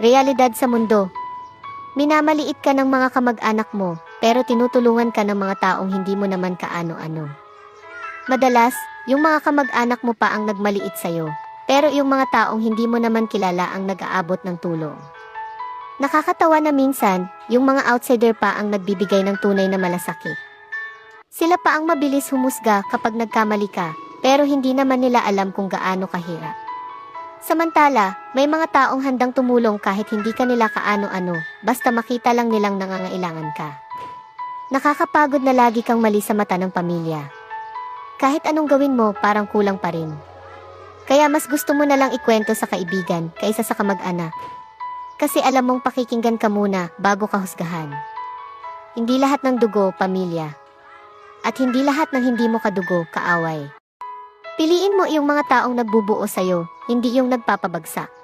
Realidad sa mundo. Minamaliit ka ng mga kamag-anak mo, pero tinutulungan ka ng mga taong hindi mo naman kaano-ano. Madalas, yung mga kamag-anak mo pa ang nagmaliit sa'yo, pero yung mga taong hindi mo naman kilala ang nag-aabot ng tulong. Nakakatawa na minsan, yung mga outsider pa ang nagbibigay ng tunay na malasakit. Sila pa ang mabilis humusga kapag nagkamali ka, pero hindi naman nila alam kung gaano kahirap. Samantala, may mga taong handang tumulong kahit hindi ka nila kaano-ano, basta makita lang nilang nangangailangan ka. Nakakapagod na lagi kang mali sa mata ng pamilya. Kahit anong gawin mo, parang kulang pa rin. Kaya mas gusto mo na lang ikwento sa kaibigan kaysa sa kamag-anak. Kasi alam mong pakikinggan ka muna bago ka husgahan. Hindi lahat ng dugo, pamilya. At hindi lahat ng hindi mo kadugo, kaaway. Piliin mo yung mga taong nagbubuo sa'yo, hindi yung nagpapabagsak.